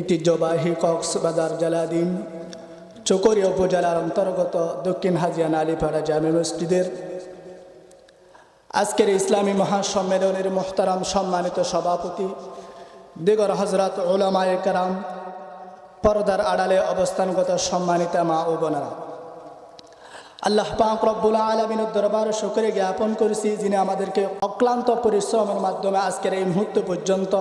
ঐতিহ্যবাহী কক্সবাজার জেলাধীন চকরিয়া উপজেলার অন্তর্গত দক্ষিণ হাজিয়ান আলিপাড়া জামে মসজিদের। আজকের ইসলামী মহাসম্মেলনের মোহতারাম সম্মানিত সভাপতি, দিগর হজরত ওলামায়ে কারাম, পর্দার আড়ালে অবস্থানগত সম্মানিত মা ও বোনেরা। আল্লাহ পাক রব্বুল আলমিনের দরবার শুক্রে জ্ঞাপন করেছি যিনি আমাদেরকে অক্লান্ত পরিশ্রমের মাধ্যমে আজকের এই মুহূর্ত পর্যন্ত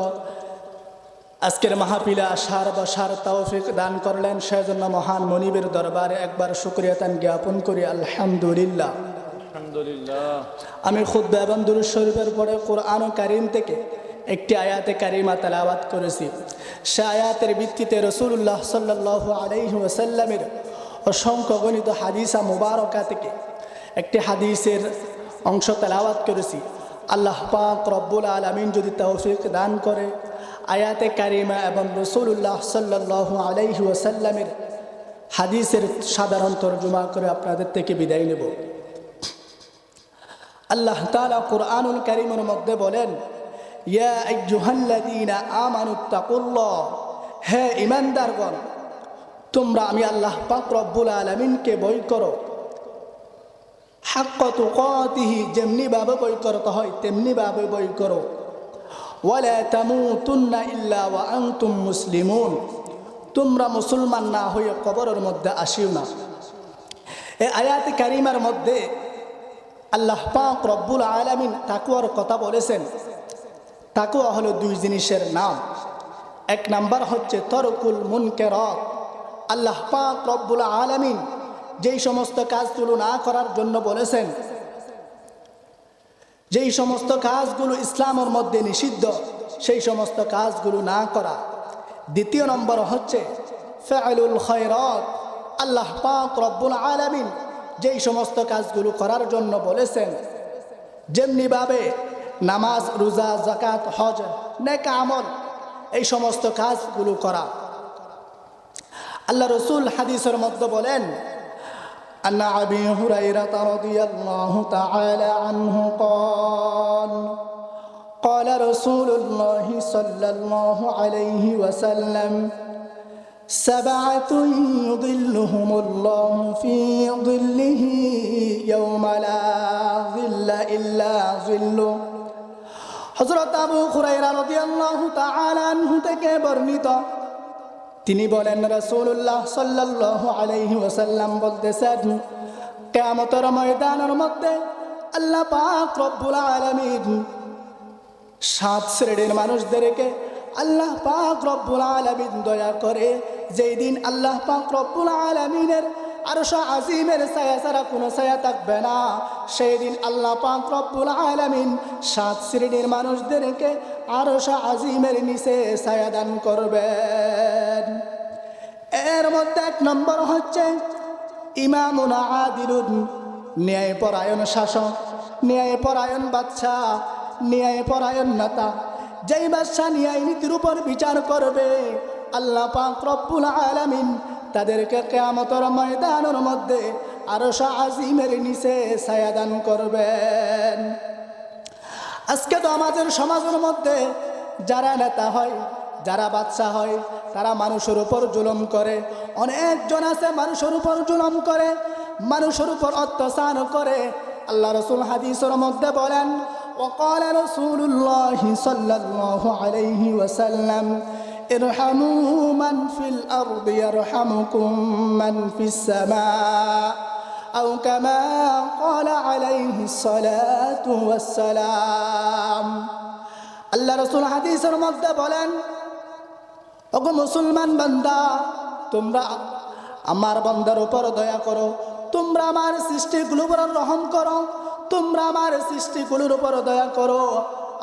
আজকের মাহফিলে আসার বসার তৌফিক দান করলেন সেজন্য মহান মনিবের দরবারে একবার শুক্রিয়া তান জ্ঞাপন করি আলহামদুলিল্লাহ। আমি খুদ্ এবং শরীফের পরে কোরআন কারিম থেকে একটি আয়াতে কারিমা তালাবাত করেছি। সে আয়াতের ভিত্তিতে রসুল্লাহ সাল্লাহ আলাইহি ওসাল্লামের অসংখ্য গণিত হাদিসা মুবারকা থেকে একটি হাদিসের অংশ তেলাওয়াত করেছি। আল্লাহ পাক রব্বুল আলমিন যদি তৌফিক দান করে আয়াতে কারিমা এবং রসুল্লাহ সাল্লাহ আলাইহি ওসাল্লামের হাদিসের সাধারণ তর্জমা করে আপনাদের থেকে বিদায় নেব। আল্লাহ তালা কোরআনুল করিমের মধ্যে বলেন হে ইমানদারগণ তোমরা আমি আল্লাহ পাক রব্বুল আলামিনকে বই করো। হাক্ক কতিহি যেমনি ভাবে বই করতে হয় তেমনি ভাবে বই করো। ওয়ালা তামুতুন্না ইল্লা ওয়া আনতুম মুসলিমুন। তোমরা মুসলমান না হয়ে কবরের মধ্যে আসিও না। এই আয়াত কারিমার মধ্যে আল্লাহ পাক রব্বুল আলামিন তাকুয়ার কথা বলেছেন। তাকুয়া হলো দুই জিনিসের নাম। এক নাম্বার হচ্ছে তরকুল মুনকেরত। আল্লাহ পাক রব্বুল আলামিন যেই সমস্ত কাজগুলো না করার জন্য বলেছেন যেই সমস্ত কাজগুলো ইসলামের মধ্যে নিষিদ্ধ, সেই সমস্ত কাজগুলো না করা। দ্বিতীয় নম্বর হচ্ছে, ফেআলুল খয়রত, আল্লাহ পাক রব্বুল আলামিন যেই সমস্ত কাজগুলো করার জন্য বলেছেন, যেমনিভাবে নামাজ, রোজা জাকাত হজ, নেক আমল, এই সমস্ত কাজগুলো করা। আল্লাহ রসুল হাদিসের মধ্যে বলেন أن أبي هريرة رضي الله تعالى عنه قال قال رسول الله صلى الله عليه وسلم سبعة يظلهم الله في ظله يوم لا ظل إلا ظله হজরত আবু খুরাইরা রাদিয়াল্লাহু তাআলা আনহু থেকে বর্ণিত তিনি বলেন রসুল্লাহ সাল্লাহ আলাইহি ওসাল্লাম বলতে বলতেছেন কেমতর ময়দানের মধ্যে আল্লাহ পাক রব্বুল আলমিন সাত শ্রেণির মানুষদেরকে আল্লাহ পাক রব্বুল আলমিন দয়া করে যেই দিন আল্লাহ পাক রব্বুল আলামিনের আর আজিমের ছায়া ছাড়া কোনো ছায়া থাকবে না। সেই দিন আল্লাহ পাক রব্বুল আলামিন সাত শ্রেণির মানুষদেরকে আর আজিমের নিচে ছায়া দান করবেন। এর মধ্যে এক নম্বর হচ্ছে ইমামুনা আদিলুন ন্যায় পরায়ণ শাসক ন্যায় পরায়ণ বাচ্চা ন্যায় পরায়ণ নেতা। যেই বাদশাহ ন্যায় নীতির উপর বিচার করবে, আল্লাহ পাক রব্বুল আলামিন তাদেরকে কেয়ামতর ময়দানের মধ্যে আরো আজিমের নিচে ছায়াদান করবেন আজকে তো আমাদের সমাজের মধ্যে যারা নেতা হয় যারা বাচ্চা হয় তারা মানুষের উপর জুলম করে অনেকজন আছে মানুষের উপর জুলম করে মানুষের উপর অত্যাচার করে আল্লাহ রসুল হাদিসের মধ্যে বলেন وقال رسول الله صلى الله عليه وسلم ارحموا من في الأرض يرحمكم من في السماء أو كما قال عليه الصلاة والسلام আল্লাহ রসুল হাদিসের মধ্যে বলেন ওগো মুসলমান বান্দা তোমরা আমার বান্দার উপর দয়া করো তোমরা আমার সৃষ্টিগুলোর উপর রহম করো তোমরা আমার সৃষ্টিগুলোর উপর দয়া করো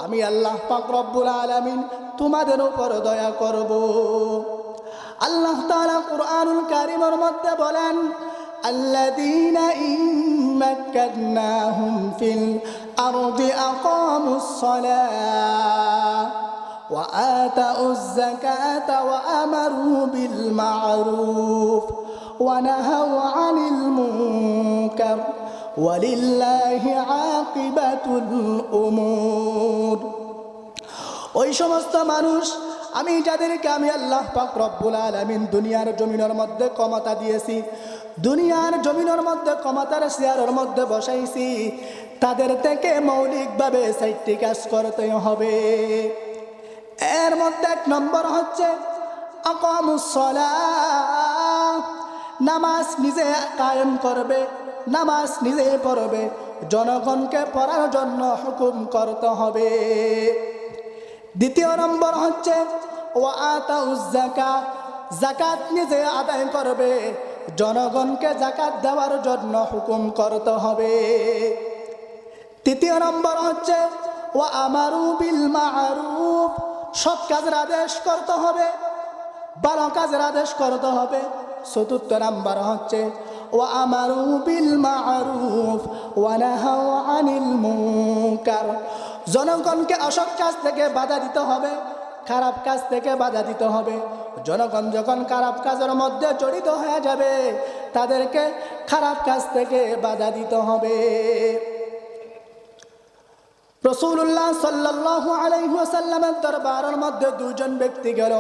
আমি আল্লাহ পাক রব্বুল আলামিন তোমাদের উপর দয়া করব আল্লাহ তাআলা কুরআনুল কারীমের মধ্যে বলেন الذين إن مكناهم في الأرض أقاموا الصلاة وآتوا الزكاة وأمروا بالمعروف ونهوا عن المنكر ولله عاقبة الأمور ওই সমস্ত মানুষ, আমি যাদেরকে আমি আল্লাহ পাক রব্বুল আলামিন দুনিয়ার জমিনের মধ্যে ক্ষমতা দিয়েছি, দুনিয়ার জমিনের মধ্যে ক্ষমতার শেয়ারের মধ্যে বসাইছি, তাদের থেকে মৌলিকভাবে সাইটটি কাজ করতে হবে। এর মধ্যে এক নম্বর হচ্ছে আকামুসলাহ নামাজ নিজে কায়েম করবে, নামাজ নিজে পড়বে, জনগণকে পড়ার জন্য হুকুম করতে হবে। দ্বিতীয় নম্বর হচ্ছে ও জাকাত জাকাত নিজে আদায় করবে। জনগণকে জাকাত দেওয়ার জন্য হুকুম করতে হবে। তৃতীয় নম্বর হচ্ছে ও আমারু বিল মারুফ সব কাজের আদেশ করতে হবে, ভালো কাজের আদেশ করতে হবে। চতুর্থ নাম্বার হচ্ছে ও আমারু বিল মারুফ ওয়ানাহাও আনিল মুনকার। জনগণকে অসৎ কাজ থেকে বাধা দিতে হবে, খারাপ কাজ থেকে বাধা দিতে হবে। জনগণ যখন খারাপ কাজের মধ্যে জড়িত হয়ে যাবে, তাদেরকে খারাপ কাজ থেকে বাধা দিতে হবে। রসুল্লাহ সাল্লাহ আলাইসাল্লামের দরবারের মধ্যে দুজন ব্যক্তি গেল।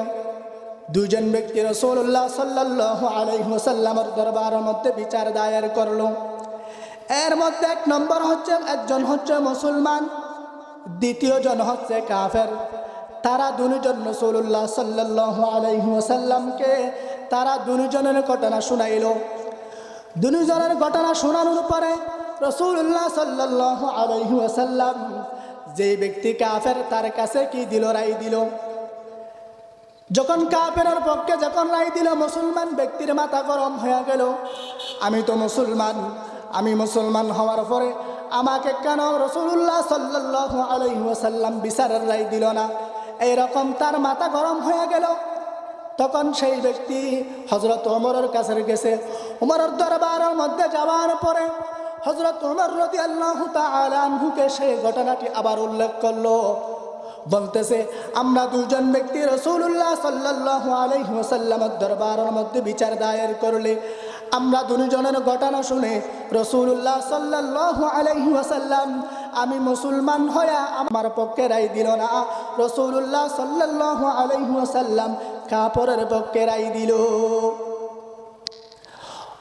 দুজন ব্যক্তি রসুল্লাহ সাল্লাহ আলাইসাল্লামের দরবারের মধ্যে বিচার দায়ের করল। এর মধ্যে এক নম্বর হচ্ছে, একজন হচ্ছে মুসলমান দ্বিতীয় জন হচ্ছে কাফের। তারা দুজন রসুল্লাহ সাল্লাহ আলাইসাল্লামকে তারা দুজনের ঘটনা শুনাইল। দুজনের ঘটনা শোনানোর পরে রসুল্লাহ সাল্লাহ আলাইসাল্লাম যে ব্যক্তি কাফের, তার কাছে কি দিল? রাই দিল। যখন কাপের পক্ষে যখন রায় দিল, মুসলমান ব্যক্তির মাথা গরম হয়ে গেল। আমি তো মুসলমান, আমি মুসলমান হওয়ার পরে আমাকে কেন রসুল্লাহ সাল্লাহ আলহিহাসাল্লাম বিচারের রায় দিল না? এইরকম তার মাথা গরম হয়ে গেল। তখন সেই ব্যক্তি হজরত ওমরের কাছে গেছে। উমরের দরবারের মধ্যে যাওয়ার পরে হজরত উমর রদি আল্লাহ সেই ঘটনাটি আবার উল্লেখ করল। বলতেছে, আমরা দুজন ব্যক্তি রসুল্লাহ সাল্লাহ আলহিহাসাল্লামের দরবারের মধ্যে বিচার দায়ের করলে আমরা দুজনের ঘটনা শুনে রসুল্লাহ সাল্লাহ আলহিহাসাল্লাম আমি মুসলমান হয়ে আমার পক্ষে রায় দিল না। রসুল্লাহ সাল্লাহ আলহিহাসাল্লাম কাপড়ের পক্ষে রায় দিল।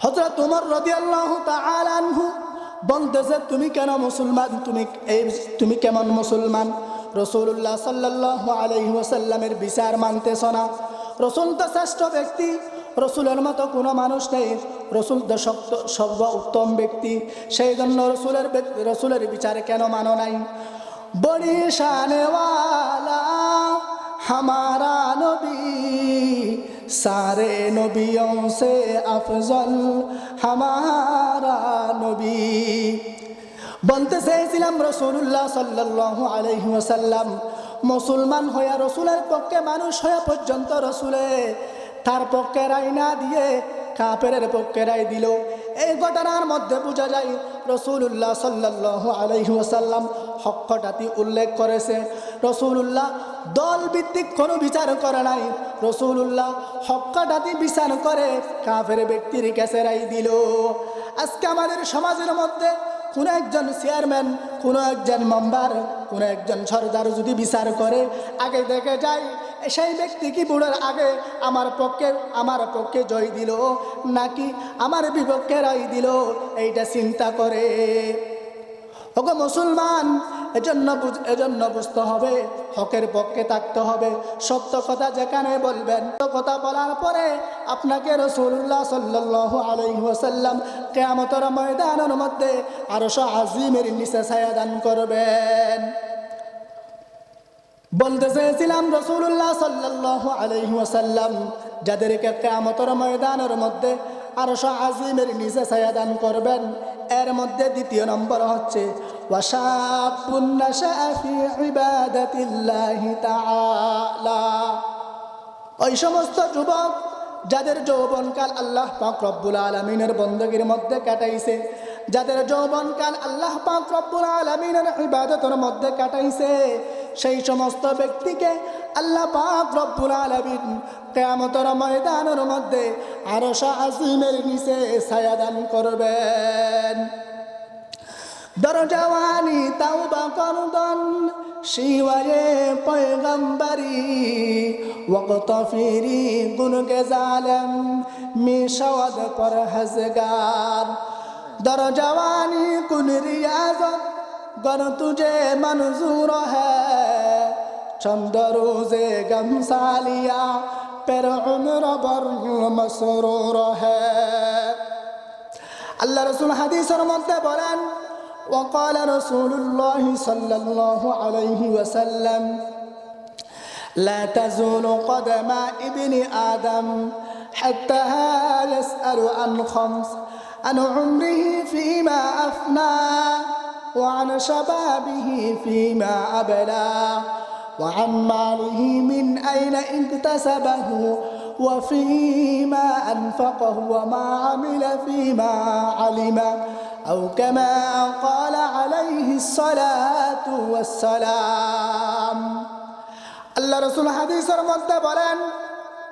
হজরত তোমার রদি আল্লাহ তালহু বলতেছে, তুমি কেন মুসলমান? তুমি এই তুমি কেমন মুসলমান? রসুল্লাহ সাল্লাহ আলহিহাসাল্লামের বিচার মানতেছ না। রসুল তো শ্রেষ্ঠ ব্যক্তি। রসুলের মতো কোনো মানুষ নেই। রসুল তো সর্ব উত্তম ব্যক্তি। সেই জন্য রসুলের রসুলের বিচার কেন মানো নাই? বড়ি শানেওয়ালা, হামারা নবী, সারে নবী অংশে আফজল, হামারা নবী। বলতে চেয়েছিলাম রসুল্লাহ সাল্লাহ আলহিম ওসাল্লাম মুসলমান হইয়া রসুলের পক্ষে মানুষ হইয়া পর্যন্ত রসুলে তার পক্ষে রায় না দিয়ে কাপের পক্ষে রায় দিল। এই ঘটনার মধ্যে বোঝা যায় রসুল্লাহ সাল্লাহ আলহিহাসাল্লাম হকটাতি উল্লেখ করেছে। রসুল্লাহ দল ভিত্তিক কোনো বিচার করে নাই। রসুল্লাহ হক্কাটাতি বিচার করে কাফের ব্যক্তির কাছে রাই দিল। আজকে আমাদের সমাজের মধ্যে কোনো একজন চেয়ারম্যান, কোনো একজন মেম্বার, কোনো একজন সর্দার যদি বিচার করে, আগে দেখে যায় সেই ব্যক্তি কি বুড়োর আগে আমার পক্ষে আমার পক্ষে জয় দিল? নাকি আমার বিপক্ষে রায় দিল? এইটা চিন্তা করে। ওকে মুসলমান, এজন্য এজন্য বুঝতে হবে, হকের পক্ষে থাকতে হবে। সত্য কথা যেখানে বলবেন তো কথা বলার পরে আপনাকে রসুল্লাহ সাল্লাহ আলহিহাসাল্লাম কেয়ামতর ময়দানের মধ্যে আরও আজিমের নিচে ছায়া দান করবেন। বলতে চেয়েছিলাম রসুল্লাহ সাল্লাহ আলহিহাসাল্লাম যাদেরকে কেয়ামতর ময়দানের মধ্যে আরও আজিমের নিচে ছায়া দান করবেন, এর মধ্যে দ্বিতীয় নম্বর হচ্ছে ওই সমস্ত যুবক, যাদের যৌবনকাল আল্লাহ পাক রব্বুল আলমিনের বন্দগীর মধ্যে কাটাইছে, যাদের যৌবনকাল আল্লাহ পাক রব্বুল আলমিনের ইবাদতের মধ্যে কাটাইছে সেই সমস্ত ব্যক্তিকে আল্লাহ পাক রব্বুল আলমিন কেয়ামতর ময়দানের মধ্যে আরো আজিমের নিচে ছায়াদান করবেন দরজাওয়ানি তাওবা করদন شیوه پیغمبری وقت فیری گنگ ظالم می شود پرهزگار در جوانی کن ریاضت গন তুজে মনজুর है चंद रोजे गम सालिया पर उम्र भर আল্লাহ রসুল হাদিসর মধ্যে বলেন وقال رسول الله صلى الله عليه وسلم لا تزول قدم ابن آدم حتى يسأل عن خمس عن عمره فيما أفناه وعن شبابه فيما أبلى وعن ماله من أين اكتسبه وفيما أنفقه وما عمل فيما علم أو كما قال عليه الصلاة والسلام আল্লাহ রসুল হাদিসের মধ্যে বলেন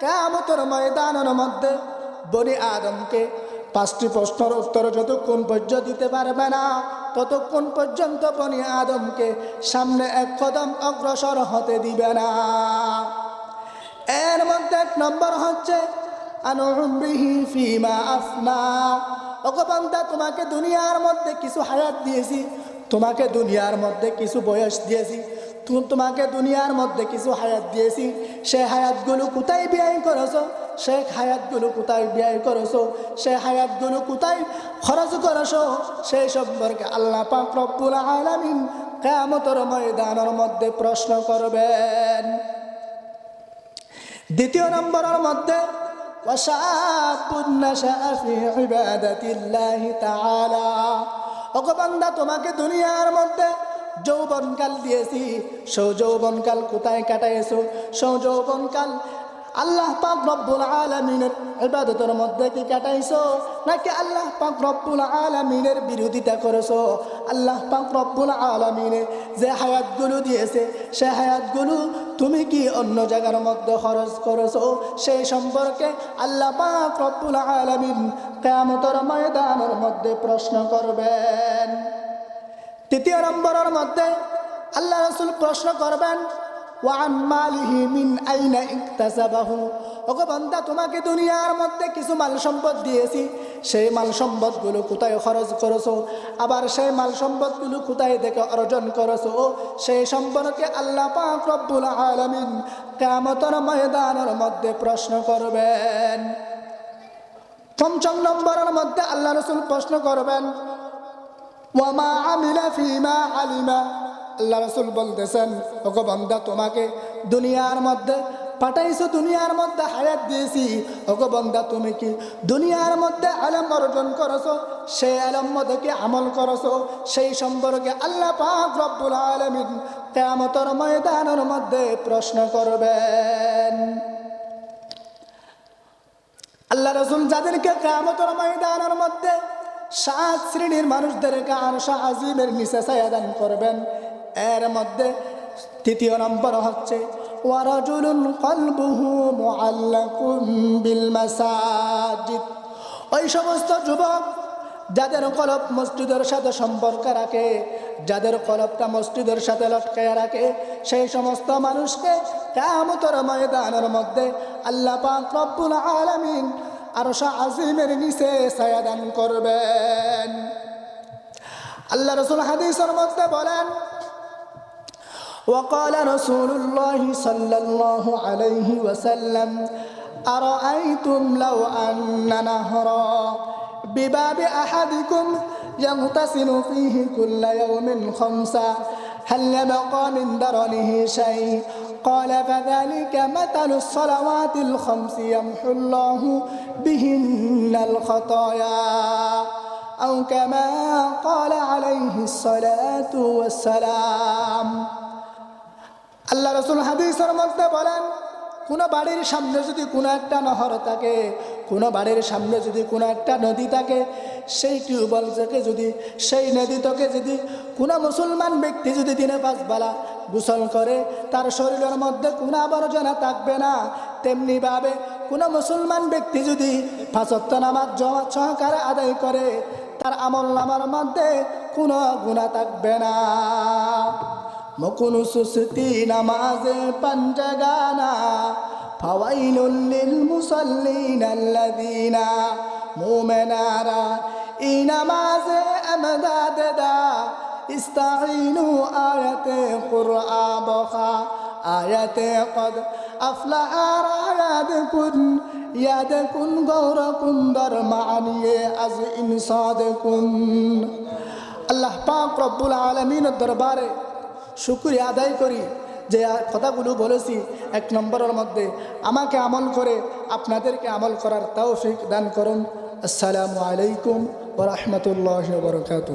কেমতর ময়দানের মধ্যে বনি আদমকে পাঁচটি প্রশ্নের উত্তর যতক্ষণ পর্যন্ত দিতে পারবে না ততক্ষণ পর্যন্ত বনি আদমকে সামনে এক কদম অগ্রসর হতে দিবে না। এর মধ্যে এক নম্বর হচ্ছে তোমাকে দুনিয়ার মধ্যে কিছু হায়াত দিয়েছি, তোমাকে দুনিয়ার মধ্যে কিছু বয়স দিয়েছি তোমাকে দুনিয়ার মধ্যে কিছু হায়াত দিয়েছি। সে হায়াতগুলো কোথায় ব্যয় করেছ? সে হায়াতগুলো কোথায় ব্যয় করেছ? সে হায়াতগুলো কোথায় খরচ করেছ? সেই সম্পর্কে আল্লাহ পাক আলামিন কেয়ামতর ময়দানের মধ্যে প্রশ্ন করবেন। দ্বিতীয় নম্বরের মধ্যে অকবান্দা তোমাকে দুনিয়ার মধ্যে যৌবনকাল দিয়েছি সৌ যৌবনকাল কোথায় কাটাইছো? সৌ যৌবনকাল আল্লাহ পাক রব্বুল আলামিনের ইবাদতের মধ্যে কি কাটাইছো? নাকি আল্লাহ পাক রব্বুল আলামিনের বিরোধিতা করেছ? আল্লাহ পাক রব্বুল আলামিনে যে হায়াতগুলো দিয়েছে, সে হায়াতগুলো তুমি কি অন্য জায়গার মধ্যে খরচ করেছ? সেই সম্পর্কে আল্লাহ পাক রব্বুল আলামিন কিয়ামতের ময়দানের মধ্যে প্রশ্ন করবেন। তৃতীয় নম্বরের মধ্যে আল্লাহ রসুল প্রশ্ন করবেন ওয়ান তোমাকে দুনিয়ার মধ্যে কিছু মাল সম্পদ দিয়েছি, সেই মাল সম্পদগুলো কোথায় খরচ করেছ? আবার সেই মাল সম্পদগুলো কোথায় থেকে অর্জন করেছ? সেই সম্পর্কে আল্লাহ পাক রব্বুল আলামিন কিয়ামতের ময়দানের মধ্যে প্রশ্ন করবেন। পঞ্চম নম্বরের মধ্যে আল্লাহ রসুল প্রশ্ন করবেন ওয়ামা আমিলা ফিমা আলিমা। আল্লাহ রসুল বলতেছেন, ওগো বন্দা, তোমাকে দুনিয়ার মধ্যে পাঠাইছো, দুনিয়ার মধ্যে হায়াত দিয়েছি। ওগো তুমি কি দুনিয়ার মধ্যে আলম অর্জন করেছ, সেই আলম মধ্যে আমল করছ? সেই সম্পর্কে আল্লাহ পাক রব্বুল আলমিন কেমতর ময়দানের মধ্যে প্রশ্ন করবেন। আল্লাহ রসুল যাদেরকে কামতর ময়দানের মধ্যে সাত শ্রেণির মানুষদেরকে আরশা আজিমের নিচে ছায়াদান করবেন। এর মধ্যে তৃতীয় নম্বর হচ্ছে ওই সমস্ত যুবক যাদের কলব মসজিদের সাথে সম্পর্ক রাখে, যাদের কলবটা মসজিদের সাথে লটকায় রাখে, সেই সমস্ত মানুষকে কামতর ময়দানের মধ্যে আল্লাহ পাক রব্বুল আলামিন আরশা আজিমের নিচে ছায়াদান করবেন আল্লাহ রসুল হাদিসের মধ্যে বলেন وقال رسول الله صلى الله عليه وسلم أرأيتم لو أن نهرا بباب أحدكم يغتسل فيه كل يوم خمسا هل يبقى من درنه شيء قال فذلك مثل الصلوات الخمس يمحو الله بهن الخطايا أو كما قال عليه الصلاة والسلام আল্লাহ রসুল হাদিসের মধ্যে বলেন কোনো বাড়ির সামনে যদি কোনো একটা নহর থাকে কোনো বাড়ির সামনে যদি কোনো একটা নদী থাকে সেই টিউবওয়েল থেকে যদি সেই নদী থেকে যদি কোনো মুসলমান ব্যক্তি যদি দিনে পাঁচবেলা গোসল করে, তার শরীরের মধ্যে কোনো আবর্জনা থাকবে না। তেমনিভাবে কোনো মুসলমান ব্যক্তি যদি ফাঁসত্ব নামাজ জমা সহকারে আদায় করে, তার আমল নামার মধ্যে কোনো গুণা থাকবে না। মকুন সুস্তি নামাজে পঞ্জগানা, ফাওয়াইলুল লিল মুসাল্লিন আল্লাযীনা, মুমিনারা ই নামাজে আমদাদ দা ইস্তাইনু আয়াতে কুরআ বখা আয়াতে কদ আফলাহ রায়াদকুন ইয়াদকুন গৌরকুন দর মানিয়ে আজ ইনসাদকুন আল্লাহ পাক রব্বুল আলমিনের দরবারে শুক্রিয়া আদায় করি যে কথাগুলো বলেছি এক নম্বরের মধ্যে, আমাকে আমল করে আপনাদেরকে আমল করার তৌফিক দান করুন। আসসালামু আলাইকুম ওরহমতুল্লাহ বরকাত